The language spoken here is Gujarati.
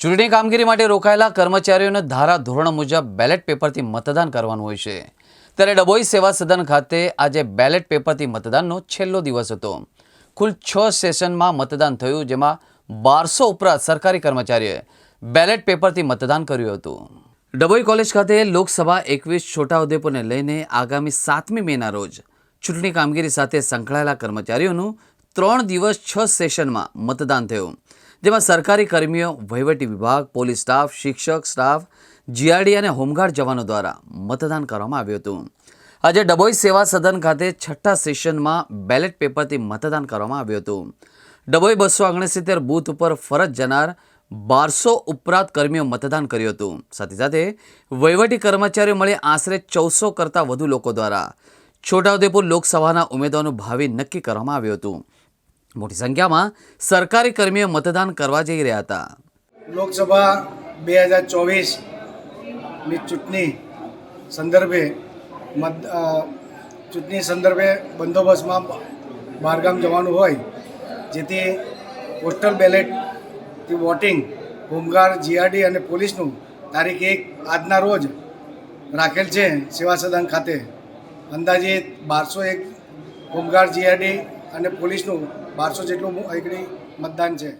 ચૂંટણી કામગીરી માટે રોકાયેલા કર્મચારીઓને ધારા ધોરણ મુજબ બેલેટ પેપરથી મતદાન કરવાનું હોય છે. ત્યારે ડભોઈ સેવા સદન ખાતે આજે બેલેટ પેપરથી મતદાનનો છેલ્લો દિવસ હતો. કુલ છ સેશનમાં મતદાન થયું, જેમાં બારસો ઉપરાંત સરકારી કર્મચારીઓએ બેલેટ પેપરથી મતદાન કર્યું હતું. ડભોઈ કોલેજ ખાતે લોકસભા એકવીસ છોટાઉદેપુરને લઈને આગામી સાતમી મેના રોજ ચૂંટણી કામગીરી સાથે સંકળાયેલા કર્મચારીઓનું ત્રણ દિવસ છ સેશનમાં મતદાન થયું. જેમાં સરકારી કર્મીઓ, વહીવટી વિભાગ, પોલીસ સ્ટાફ, શિક્ષક, સ્ટાફ, જીઆરડી અને હોમગાર્ડ જવાનો દ્વારા મતદાન કરવામાં આવ્યું હતું. આજે ડભોઈ સેવા સદન ખાતે છઠ્ઠા સેશનમાં બેલેટ પેપરથી મતદાન કરવામાં આવ્યું હતું. ડભોઈ બસો ઓગણસિત્તેર બૂથ ઉપર ફરજ જનાર બારસો ઉપરાંત કર્મીઓ મતદાન કર્યું હતું. સાથે સાથે વહીવટી કર્મચારીઓ મળી આશરે ચૌદસો કરતાં વધુ લોકો દ્વારા છોટાઉદેપુર લોકસભાના ઉમેદવારનું ભાવિ નક્કી કરવામાં આવ્યું હતું. મોટી સંખ્યામાં સરકારી કર્મીઓ મતદાન કરવા જઈ રહ્યા હતા. લોકસભા બે હજાર ચોવીસની ચૂંટણી સંદર્ભે મત ચૂંટણી સંદર્ભે બંદોબસ્તમાં બહારગામ જવાનું હોય, જેથી પોસ્ટલ બેલેટથી વોટિંગ, હોમગાર્ડ, જીઆરડી અને પોલીસનું તારીખ એક આજના રોજ રાખેલ છે સેવા સદન ખાતે. અંદાજિત બારસો એક હોમગાર્ડ, જીઆરડી અને પોલીસનું બારસો જેટલું એકડી મતદાન છે.